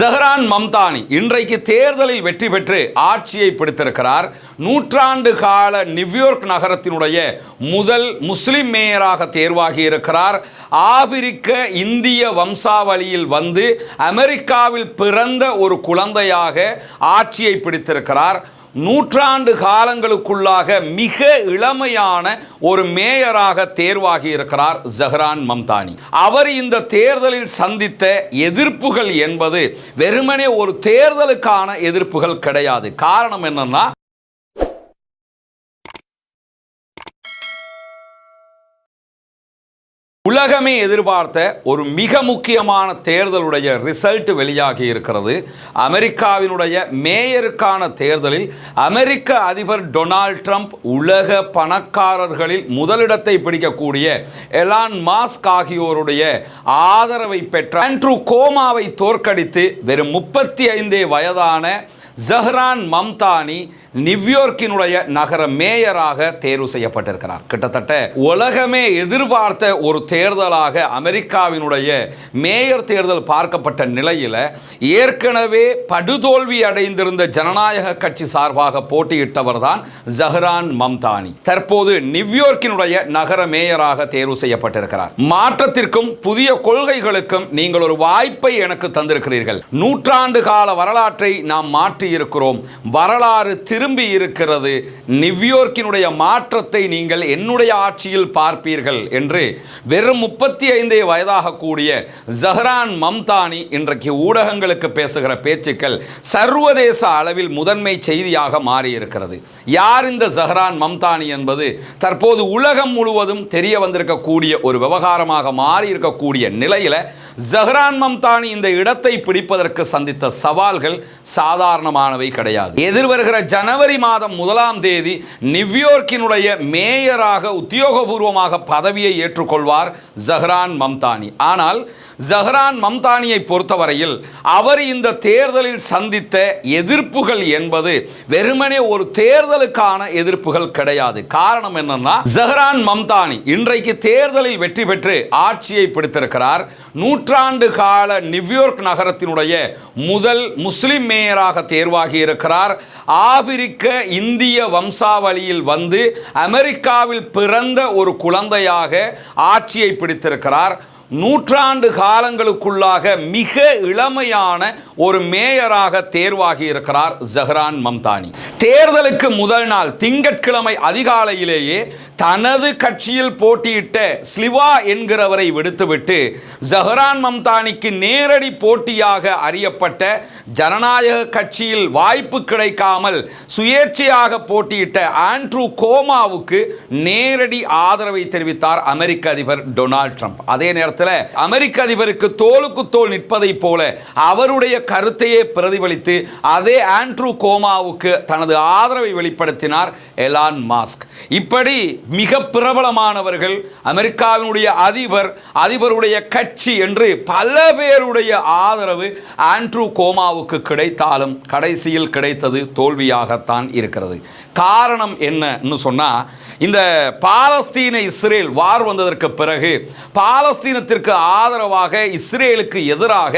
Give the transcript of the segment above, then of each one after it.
ஜஹரான் மம்தானி இன்றைக்கு தேர்தலில் வெற்றி பெற்று ஆட்சியை பிடித்திருக்கிறார். நூற்றாண்டு கால நியூயார்க் நகரத்தினுடைய முதல் முஸ்லிம் மேயராக தேர்வாகி இருக்கிறார். ஆபிரிக்க இந்திய வம்சாவளியில் வந்து அமெரிக்காவில் பிறந்த ஒரு குழந்தையாக ஆட்சியை பிடித்திருக்கிறார். நூற்றாண்டு காலங்களுக்குள்ளாக மிக இளமையான ஒரு மேயராக தேர்வாகி இருக்கிறார் ஜஹ்ரான் மம்தானி. அவர் இந்த தேர்தலில் சந்தித்த எதிர்ப்புகள் என்பது வெறுமனே ஒரு தேர்தலுக்கான எதிர்ப்புகள் கிடையாது. காரணம் என்னன்னா உலகமே எதிர்பார்த்த ஒரு மிக முக்கியமான தேர்தலுடைய ரிசல்ட் வெளியாகி இருக்கிறது. அமெரிக்காவினுடைய மேயருக்கான தேர்தலில் அமெரிக்க அதிபர் டொனால்ட் ட்ரம்ப் உலக பணக்காரர்களில் முதலிடத்தை பிடிக்கக்கூடிய எலான் மாஸ்க் ஆகியோருடைய ஆதரவை பெற்ற ஆண்ட்ரூ கோமாவை தோற்கடித்து வெறும் முப்பத்தி ஐந்தே வயதான ஜஹ்ரான் மம்தானி நியூயார்க்கினுடைய நகர மேயராக தேர்வு செய்யப்பட்டிருக்கிறார். கிட்டத்தட்ட உலகமே எதிர்பார்த்த ஒரு தேர்தலாக அமெரிக்காவினுடைய மேயர் தேர்தல் பார்க்கப்பட்ட நிலையில் ஏற்கனவே படுதோல்வி அடைந்திருந்த ஜனநாயக கட்சி சார்பாக போட்டியிட்டவர் தான் ஜஹ்ரான் மம்தானி. தற்போது நியூயார்க்கினுடைய நகர மேயராக தேர்வு செய்யப்பட்டிருக்கிறார். மாற்றத்திற்கும் புதிய கொள்கைகளுக்கும் நீங்கள் ஒரு வாய்ப்பை எனக்கு தந்திருக்கிறீர்கள். நூற்றாண்டு கால வரலாற்றை நாம் மாற்றியிருக்கிறோம். வரலாறு திரு திரும்பி இருக்கிறது. நியூயோர்க்கினுடைய மாற்றத்தை நீங்கள் என்னுடைய ஆட்சியில் பார்ப்பீர்கள் என்று வெறும் முப்பத்தி ஐந்தே வயதாக கூடிய ஜஹ்ரான் மம்தானி இன்றைக்கு ஊடகங்களுக்கு பேசுகிற பேச்சுக்கள் சர்வதேச அளவில் முதன்மை செய்தியாக மாறியிருக்கிறது. யார் இந்த ஜஹ்ரான் மம்தானி என்பது? தற்போது உலகம் முழுவதும் தெரிய வந்திருக்கக்கூடிய ஒரு விவகாரமாக மாறி இருக்கக்கூடிய நிலையில் ஜஹ்ரான் மம்தானி இந்த இடத்தை பிடிப்பதற்கு சந்தித்த சவால்கள் சாதாரணமானவை கிடையாது. எதிர்வருகிற ஜனவரி மாதம் முதலாம் தேதி நியூயோர்க்கினுடைய மேயராக உத்தியோகபூர்வமாக பதவியை ஏற்றுக்கொள்வார் ஜஹ்ரான் மம்தானி. ஆனால் ஜஹ்ரான் மம்தானியை பொறுத்தவரையில் அவர் இந்த தேர்தலில் சந்தித்த எதிர்ப்புகள் என்பது வெறுமனே ஒரு தேர்தலுக்கான எதிர்ப்புகள் கிடையாது. காரணம் என்னன்னா ஜஹ்ரான் மம்தானி இன்றைக்கு தேர்தலில் வெற்றி பெற்று ஆட்சியை பிடித்திருக்கிறார். நூற்றாண்டு கால நியூயார்க் நகரத்தினுடைய முதல் முஸ்லிம் மேயராக தேர்வாகி இருக்கிறார். ஆபிரிக்க இந்திய வம்சாவளியில் வந்து அமெரிக்காவில் பிறந்த ஒரு குழந்தையாக ஆட்சியை பிடித்திருக்கிறார். நூற்றாண்டு காலங்களுக்குள்ளாக மிக இளமையான ஒரு மேயராக தேர்வாகி இருக்கிறார் ஜஹ்ரான் மம்தானி. தேர்தலுக்கு முதல் நாள் திங்கட்கிழமை அதிகாலையிலேயே தனது கட்சியில் போட்டியிட்ட ஸ்லிவா என்கிறவரை விடுத்துவிட்டு ஜஹ்ரான் மம்தானிக்கு நேரடி போட்டியாக அறியப்பட்ட ஜனநாயக கட்சியில் வாய்ப்பு கிடைக்காமல் சுயேட்சையாக போட்டியிட்ட ஆண்ட்ரூ கோமாவுக்கு நேரடி ஆதரவை தெரிவித்தார் அமெரிக்க அதிபர் டொனால்ட் ட்ரம்ப். அதே நேரத்தில் அமெரிக்க அதிபருக்கு தோலுக்கு தோல் நிற்பதைப் போல அவருடைய கருத்தையே பிரதிபலித்து அதே ஆண்ட்ரூ கோமாவுக்கு தனது ஆதரவை வெளிப்படுத்தினார் எலான் மாஸ்க். இப்படி மிக பிரபலமானவர்கள் அமெரிக்காவினுடைய அதிபர் அதிபருடைய கட்சி என்று பல பேருடைய ஆதரவு ஆண்ட்ரூ கோமாவுக்கு கிடைத்தாலும் கடைசியில் கிடைத்தது தோல்வியாகத்தான் இருக்கிறது. காரணம் என்னன்னு சொன்னா இந்த பாலஸ்தீன இஸ்ரேல் வார் வந்ததற்கு பிறகு பாலஸ்தீன பாலஸ்தீனத்திற்கு ஆதரவாக இஸ்ரேலுக்கு எதிராக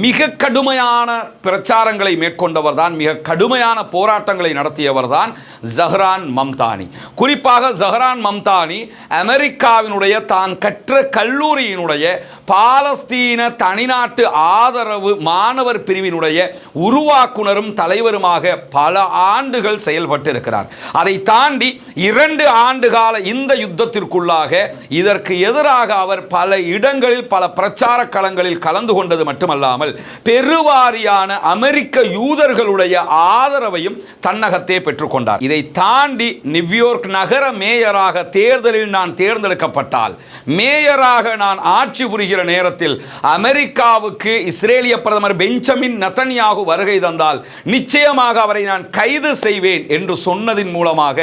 மிக கடுமையான பிரச்சாரங்களை மேற்கொண்டவர் தான் மிக கடுமையான போராட்டங்களை நடத்தியவர் தான் ஜஹ்ரான் மம்தானி. குறிப்பாக ஜஹ்ரான் மம்தானி அமெரிக்காவினுடைய தான் கற்ற கல்லூரியினுடைய பாலஸ்தீன தனிநாட்டு ஆதரவு மாணவர் பிரிவினுடைய உருவாக்குனரும் தலைவருமாக பல ஆண்டுகள் செயல்பட்டு இருக்கிறார் அதை தாண்டி இரண்டு ஆண்டு கால இந்த யுத்தத்திற்குள்ளாக இதற்கு எதிராக அவர் பல இடங்களில் பல பிரச்சார களங்களில் கலந்து கொண்டது மட்டுமல்லாமல் பெருவாரியான அமெரிக்க யூதர்களுடைய ஆதரவையும் தன்னகத்தே பெற்றுக்கொண்டார் இதை தாண்டி நியூயோர்க் நகர மேயராக தேர்தலில் நான் தேர்ந்தெடுக்கப்பட்டால் மேயராக நான் ஆட்சி புரிகிற நேரத்தில் அமெரிக்காவுக்கு இஸ்ரேலிய பிரதமர் பெஞ்சமின் நத்தன்யாகு வருகை தந்தால் நிச்சயமாக அவரை நான் கைது செய்வேன் என்று சொன்னதின் மூலமாக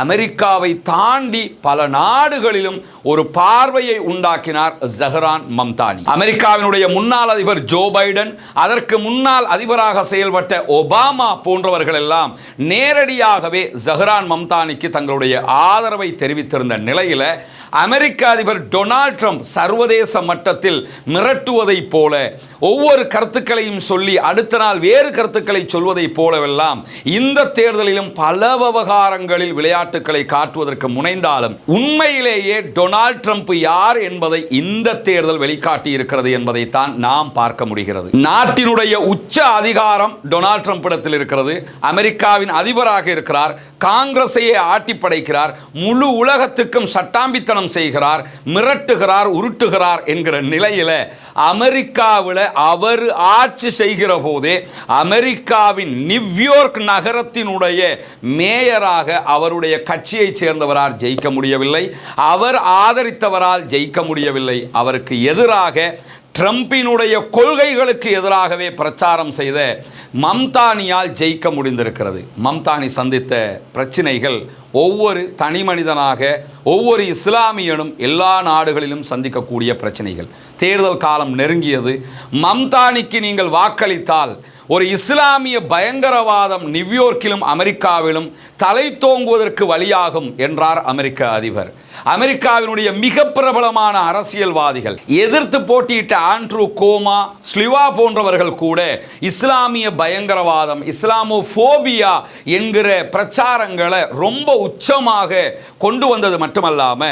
அமெரிக்காவை தாண்டி பல நாடுகளிலும் ஒரு பார்வையை உண்டாக்கினார் ஜஹ்ரான் மம்தானி அமெரிக்காவினுடைய முன்னாள் அதிபர் ஜோ பைடன் அதற்கு முன்னாள் அதிபராக செயல்பட்ட ஒபாமா போன்றவர்கள் எல்லாம் நேரடியாகவே ஜஹ்ரான் மம்தானிக்கு தங்களுடைய ஆதரவை தெரிவித்திருந்த நிலையில் அமெரிக்க அதிபர் டொனால்ட் ட்ரம்ப் சர்வதேச மட்டத்தில் மிரட்டுவதைப் போல ஒவ்வொரு கருத்துக்களையும் சொல்லி அடுத்த நாள் வேறு கருத்துக்களை சொல்வதைப் போலவெல்லாம் இந்த தேர்தலிலும் பல விவகாரங்களில் விளையாட்டுக்களை காட்டுவதற்கு முனைந்தாலும் உண்மையிலேயே டொனால்ட் ட்ரம்ப் யார் என்பதை இந்த தேர்தல் வெளிக்காட்டி இருக்கிறது என்பதைத்தான் நாம் பார்க்க முடிகிறது. நாட்டினுடைய உச்ச அதிகாரம் டொனால்ட் ட்ரம்ப் இடத்தில் இருக்கிறது. அமெரிக்காவின் அதிபராக இருக்கிறார். காங்கிரஸையே ஆட்டி படைக்கிறார் முழு உலகத்துக்கும் சட்டாம்பித்தனம் செய்கிறார் மிரட்டுகிறார் உருட்டுகிறார் என்கிற நிலையில அமெரிக்காவில் அவர் ஆட்சி செய்கிற போதே அமெரிக்காவின் நியூயோர்க் நகரத்தினுடைய மேயராக அவருடைய கட்சியைச் சேர்ந்தவரால் ஜெயிக்க முடியவில்லை. அவர் ஆதரித்தவரால் ஜெயிக்க முடியவில்லை. அவருக்கு எதிராக ட்ரம்பினுடைய கொள்கைகளுக்கு எதிராகவே பிரச்சாரம் செய்த மம்தானியால் ஜெயிக்க முடிந்திருக்கிறது. மம்தானி சந்தித்த பிரச்சினைகள் ஒவ்வொரு தனி மனிதனாக ஒவ்வொரு இஸ்லாமியனும் எல்லா நாடுகளிலும் சந்திக்கக்கூடிய பிரச்சனைகள். தேர்தல் காலம் நெருங்கியது. மம்தானிக்கு நீங்கள் வாக்களித்தால் ஒரு இஸ்லாமிய பயங்கரவாதம் நியூயோர்க்கிலும் அமெரிக்காவிலும் தலை தோங்குவதற்கு வழியாகும் என்றார் அமெரிக்க அதிபர். அமெரிக்காவினுடைய மிக பிரபலமான அரசியல்வாதிகள் எதிர்த்து போட்டியிட்ட ஆண்ட்ரூ கோமா ஸ்லிவா போன்றவர்கள் கூட இஸ்லாமிய பயங்கரவாதம் இஸ்லாமோபோபியா என்கிற பிரச்சாரங்களை ரொம்ப உச்சமாக கொண்டு வந்தது மட்டுமல்லாம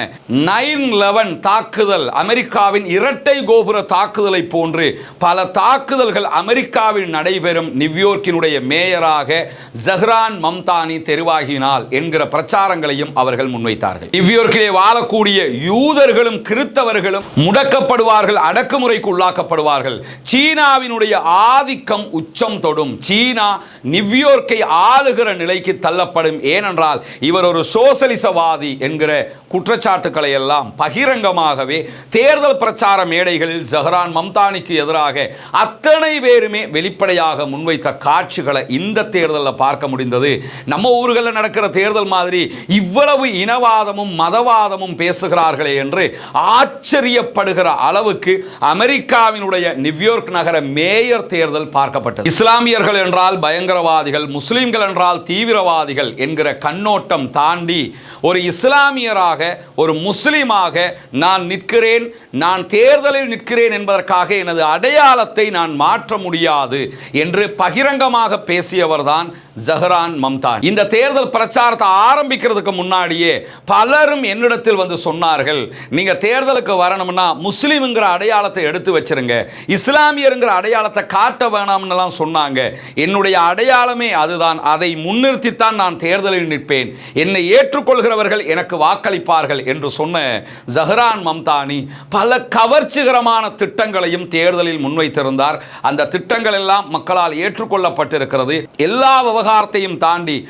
நைன் லெவன் தாக்குதல் அமெரிக்காவின் இரட்டை கோபுர தாக்குதலை போன்று பல தாக்குதல்கள் அமெரிக்காவில் நடைபெறும் நியூயோர்க்கினுடைய மேயராக ஜஹ்ரான் மம்தானி தெரிவாகினால் என்கிற பிரச்சாரங்களையும் அவர்கள் முன்வைத்தார்கள். இவ்வியோர்கிலே வாழக்கூடிய யூதர்களும் கிறித்தவர்களும் முடக்கப்படுவார்கள் அடக்குமுறைக்கு உள்ளாக்கப்படுவார்கள் சீனாவினுடைய ஆதிக்கம் உச்சம் தொடும். சீனா நிவ்யோர்க்கை ஆளுகிற நிலைக்கு தள்ளப்படும். ஏனென்றால் இவர் ஒரு சோசலிசவாதி என்கிற குற்றச்சாட்டுக்களை எல்லாம் பகிரங்கமாகவே தேர்தல் பிரச்சார மேடைகளில் ஜஹரான் மம்தானிக்கு எதிராக அத்தனை பேருமே வெளிப்படையாக முன்வைத்த காட்சிகளை இந்த தேர்தலில் பார்க்க முடிந்தது. நம்ம ஊர்களில் நடக்கிற தேர்தல் மாதிரி இவ்வளவு இனவாதமும் மதவாதமும் பேசுகிறார்களே என்று ஆச்சரியப்படுகிற அளவுக்கு அமெரிக்காவினுடைய நியூயார்க் நகர மேயர் தேர்தல் பார்க்கப்பட்டது. இஸ்லாமியர்கள் என்றால் பயங்கரவாதிகள் முஸ்லிம்கள் என்றால் தீவிரவாதிகள் என்கிற கண்ணோட்டம் தாண்டி ஒரு இஸ்லாமியராக ஒரு முஸ்லிமாக நான் நிற்கிறேன் நான் தேர்தலில் நிற்கிறேன் என்பதற்காக எனது அடையாளத்தை நான் மாற்ற முடியாது என்று பகிரங்கமாக பேசியவர்தான் ஜஹரான் மம்தான் இந்த தேர்தல் பிரச்சாரத்தை ஆரம்பிக்கிறதுக்கு முன்னாடியே பலரும் என்னிடத்தில் வந்து சொன்னார்கள் நீங்க தேர்தலுக்கு வரணும்னா முஸ்லீம்ங்கிற அடையாளத்தை எடுத்து வச்சிருங்க இஸ்லாமியருங்கிற அடையாளத்தை காட்ட வேணாம்னுலாம் சொன்னாங்க. என்னுடைய அடையாளமே அதுதான். அதை முன்னிறுத்தித்தான் நான் தேர்தலில் நிற்பேன். என்னை ஏற்றுக்கொள்கிறவர்கள் எனக்கு வாக்களிப்பார்கள் என்று சொன்ன ஜஹ்ரான் மம்தானி பல கவர்ச்சிகரமான திட்டங்களையும் தேர்தலில் முன்வைத்திருந்தார். அந்த திட்டங்கள் எல்லாம் மக்களால் ஏற்றுக்கொள்ளப்பட்டிருக்கிறது. எல்லா விவகாரத்தையும் தாண்டி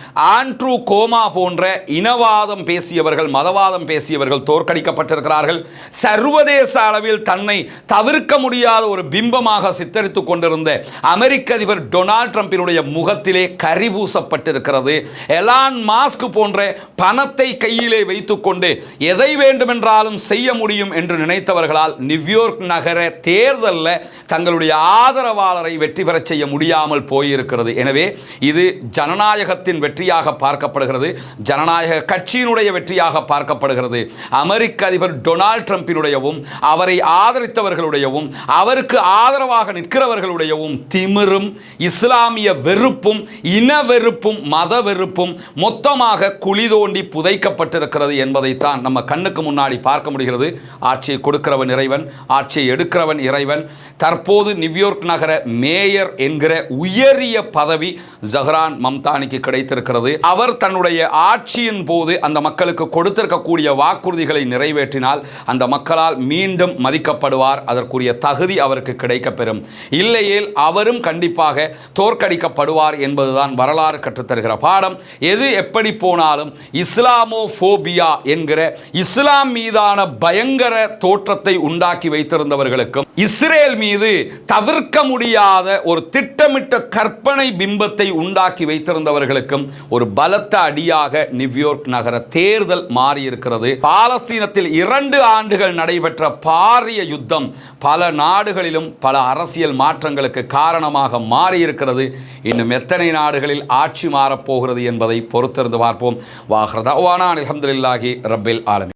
ஆண்ட்ரூ கோமா போன்ற இனவாதம் பேசியவர்கள் மதவாதம் பேசியவர்கள் தோற்கடிக்கப்பட்டிருக்கிறார்கள். சர்வதேச அளவில் தன்னை தவிர்க்க முடியாத ஒரு பிம்பமாக சித்தரித்துக் கொண்டிருந்த அமெரிக்க அதிபர் டொனால்ட் ட்ரம்பினுடைய முகத்திலே கரி பூசப்பட்டிருக்கிறது. எலான் மாஸ்க் போன்ற பணத்தை கையிலே வைத்துக்கொண்டு எதை வேண்டுமென்றாலும் செய்ய முடியும் என்று நினைத்தவர்களால் நியூயோர்க் நகர தேர்தலில் தங்களுடைய ஆதரவாளரை வெற்றி பெறச் செய்ய முடியாமல் போயிருக்கிறது. எனவே இது ஜனநாயகத்தின் வெற்றியாக பார்க்கப்படுகிறது. ஜனநாயக கட்சியினுடைய வெற்றியாக பார்க்கப்படுகிறது. அமெரிக்க அதிபர் டொனால்ட் ட்ரம்பினுடையவும் அவரை ஆதரித்தவர்களுடையவும் அவருக்கு ஆதரவாக நிற்கிறவர்களுடையவும் திமிரும் இஸ்லாமிய வெறுப்பும் இன வெறுப்பும் மத வெறுப்பும் மொத்தமாக குழி தோண்டி புதைக்கப்பட்டிருக்கிறது என்பதைத்தான் நம்ம கண்ணுக்கு முன்னாடி பார்க்க முடிகிறது. ஆட்சியை கொடுக்கிறவன் இறைவன் ஆட்சியை எடுக்கிறவன் இறைவன். தற்போது நியூயார்க் நகர மேயர் என்கிற உயரிய பதவி ஜஹ்ரான் மம்தானிக்கு கிடைத்திருக்கிறது. அவர் தன்னுடைய ஆட்சியின் போது அந்த மக்களுக்கு கொடுத்திருக்கக்கூடிய வாக்குறுதிகளை நிறைவேற்றினால் அந்த மக்களால் மீண்டும் மதிக்கப்படுவார். அதற்குரிய தகுதி அவருக்கு கிடைக்கப்பெறும். இல்லையேல் அவரும் கண்டிப்பாக தோற்கடிக்கப்படுவார் என்பதுதான் வரலாறு கற்றுத்தருகிற பாடம். எது எப்படி போனாலும் இஸ்லாமோ ஃபோபியா என்கிற இஸ்லாம் மீதான பயங்கர தோற்றத்தை உண்டாக்கி வைத்திருந்தவர்களுக்கும் இஸ்ரேல் மீது தவிர்க்க முடியாத ஒரு திட்டமிட்ட கற்பனை பிம்பத்தை உண்டாக்கி வைத்திருந்தவர்களுக்கும் ஒரு பலத்த அடியாக நியூயோர்க் நகர தேர்தல் மாறியிருக்கிறது. பாலஸ்தீனத்தில் இரண்டு ஆண்டுகள் நடைபெற்ற பாரிய யுத்தம் பல நாடுகளிலும் பல அரசியல் மாற்றங்களுக்கு காரணமாக மாறியிருக்கிறது. இன்னும் எத்தனை நாடுகளில் ஆட்சி மாறப்போகிறது என்பதை பொறுத்திருந்து பார்ப்போம். வாஹ்ரதாவானா அலமதுல்லாஹி ரப்பில் ஆலமி.